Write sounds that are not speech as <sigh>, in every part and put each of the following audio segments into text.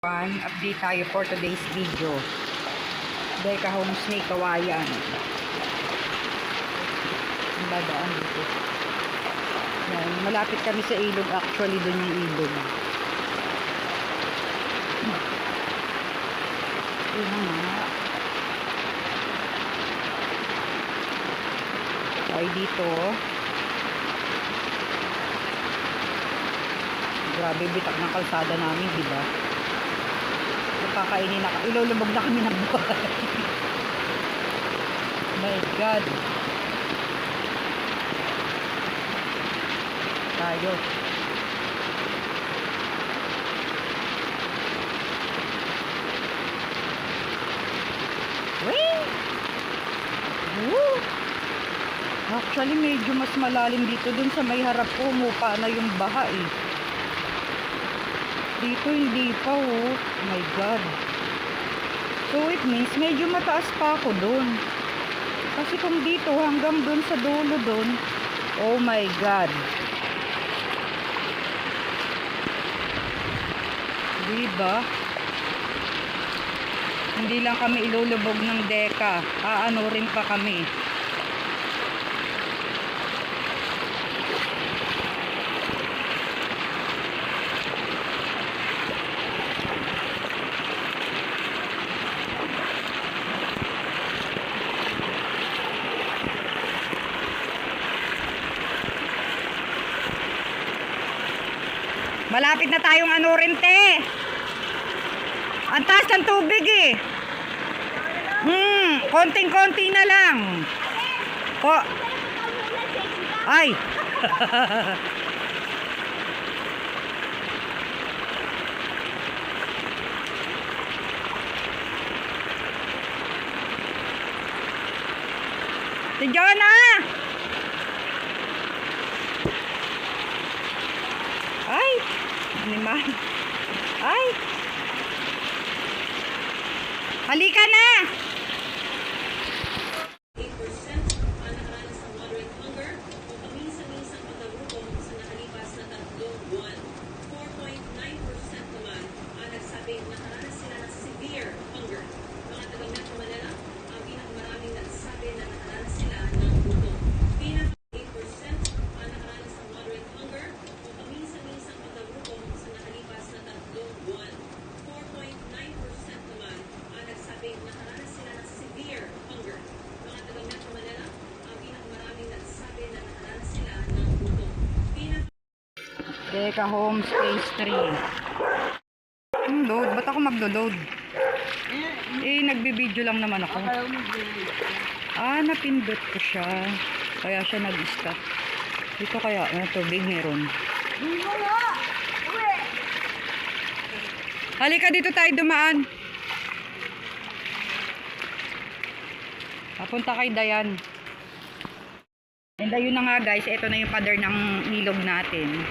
One, update tayo for today's video. Deka Home Snake Kawayan. Ang dadaan dito. Yan, malapit kami sa ilog. Actually, dun yung ilog. Na nga. Tayo dito. Grabe, bitak ng kalsada namin, di ba? Napakainin na, ilulubog na kami ng buhay. My God. Tayo. Wee! Woo! Actually, medyo mas malalim dito dun sa may harap ko. Umupa na yung baha eh. Dito hindi pa oh. My God. So it means medyo mataas pa ako doon. Kasi kung dito hanggang doon sa dulo doon, oh my God. Diba? Hindi lang kami ilulubog ng deka. Aano rin pa kami. Malapit na tayong ano rin, te. Ang taas ng tubig eh. Hmm, konting-konti na lang. Ko. Ay. <laughs> Si Jonah! Ay! Animal. Ay! Halika na! Deka Home Space 3. Hmm, load. Ba't ako maglo-load? Eh, nagbibideo lang naman ako. Ah, napindot ko siya. Kaya siya nag-stop. Dito kaya, ano, tubig meron. Halika dito tayo dumaan. Papunta kay Dayan. And ayun na nga guys, ito na yung pader ng ilog natin.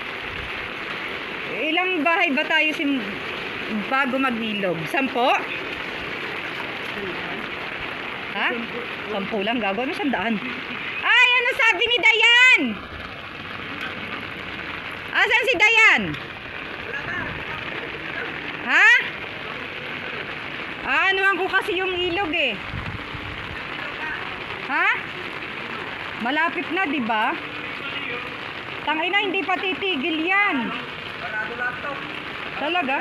Ilang bahay ba tayo sim bago magnilog? Sampo? Ha? Sampo lang gago. Ano sandaan? Ay, ano sabi ni Dayan? Asan si Dayan? Ha? Ah, anuhan ko kasi yung ilog eh. Ha? Malapit na, di ba? Tangina, hindi pa titigil yan. Talaga?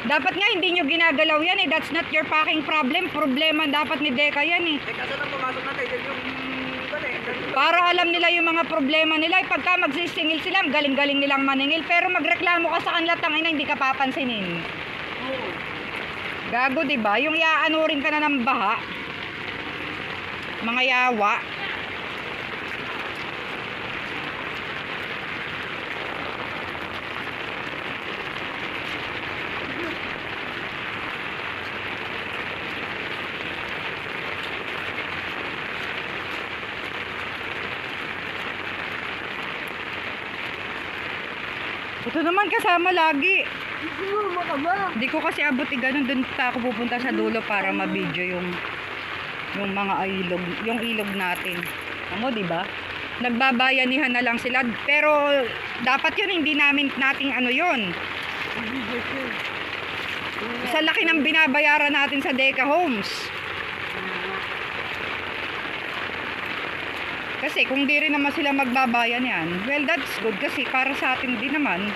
Dapat nga hindi nyo ginagalaw yan eh. That's not your fucking problem. Problema dapat ni Deka yan eh. Eh, kaso nang pumasok na kayo, yung... Eh. Para alam nila yung mga problema nila. Eh, pagka magsisingil sila, galing-galing nilang maningil. Pero magreklamo ka sa kanila, tangina, hindi ka papansinin. Gago, di ba? Yung iaanurin ka na ng baha. Mga yawa. Ito naman kasama lagi. Hindi ko kasi abot eh, ganun dun pa ako pupunta sa dulo para ma-video yung yung mga ilog, yung ilog natin. Ano, di ba? Nagbabayanihan na lang sila. Pero dapat yun hindi namin nating ano yun. Sa laki ng binabayaran natin sa Deca Homes. Kasi kung di rin naman sila magbabayan yan, well that's good kasi para sa atin din naman.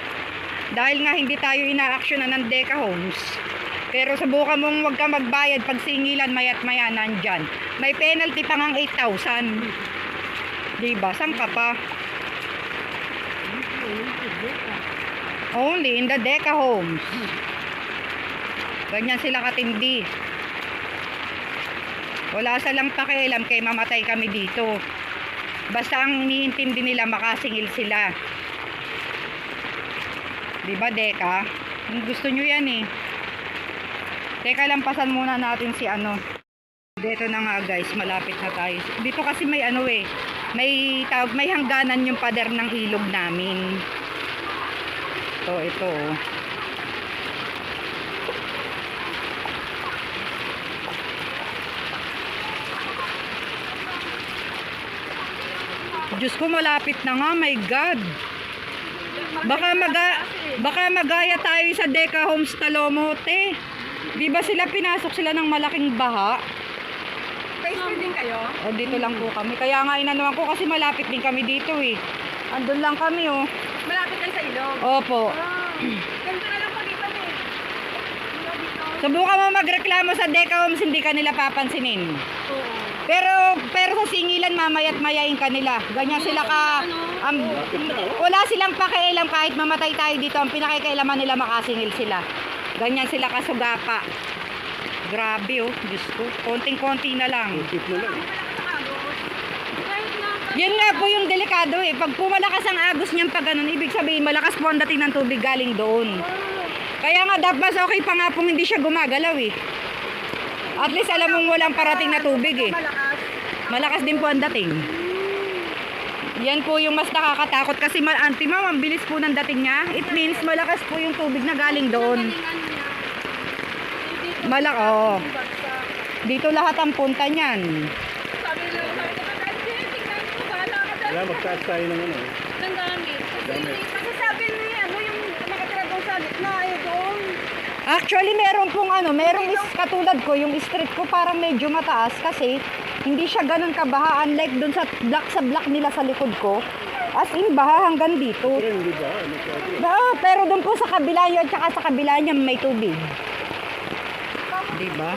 Dahil nga hindi tayo ina-actionan ng Deca Homes. Pero subukan mong huwag ka magbayad pag singilan mayat maya nandyan. May penalty pa ngang 8,000. Diba? Saan ka pa? Only in the Deca Homes. Ganyan sila katindi. Wala silang pakialam kay mamatay kami dito. Basta ang iniintindi nila makasingil sila. Di ba, Deka? Gusto nyo yan eh. Teka lang, pasan muna natin si ano. Dito na nga guys, malapit na tayo. Dito kasi may ano eh, may may hangganan yung pader ng ilog namin. Ito, ito. Diyos ko, malapit na nga, my God. Baka maga baka magaya tayo sa Deca Homes Talomote. Di ba sila pinasok sila ng malaking baha? Face din kayo? O dito lang po kami. Kaya nga inanuhan ko kasi malapit din kami dito eh. Andun lang kami oh. Malapit lang sa ilog. Opo. Ah, ganito na lang pagitan eh. Subukan mo magreklamo sa Deca Homes, hindi ka nila papansinin. Oo. Pero singilan mamayat mayain kanila. Ganyan sila ka am, wala silang pakialam kahit mamatay tayo dito. Ang pinakikailaman nila makasingil sila. Ganyan sila kasugapa. Grabe oh, Diyos ko. Konting-konti na lang. Yan nga po yung delikado eh. Pag pumalakas ang agos niyan pag ganun, ibig sabihin malakas po ang dating ng tubig galing doon. Kaya nga dapat okay pa nga kung hindi siya gumagalaw eh. At least alam mong walang parating na tubig eh. Malakas. Din po ang dating. Yan po yung mas nakakatakot kasi ma auntie ma'am, ang bilis po ng dating niya. It means malakas po yung tubig na galing doon. Malak, oo. Dito lahat ang punta niyan. Wala, magtaas tayo ng ano. Ng gamit. Kasi sabi niya, ano yung nakatira doon sa gitna, eh, doon. Actually, meron pong ano, merong is, katulad ko, yung street ko parang medyo mataas kasi hindi siya ganun kabaha unlike dun sa block sa block nila sa likod ko. As in, baha hanggang dito. Pero hindi ba? Ano sabi? Ah, pero doon po sa kabila nyo at saka sa kabila niya may tubig. Di ba?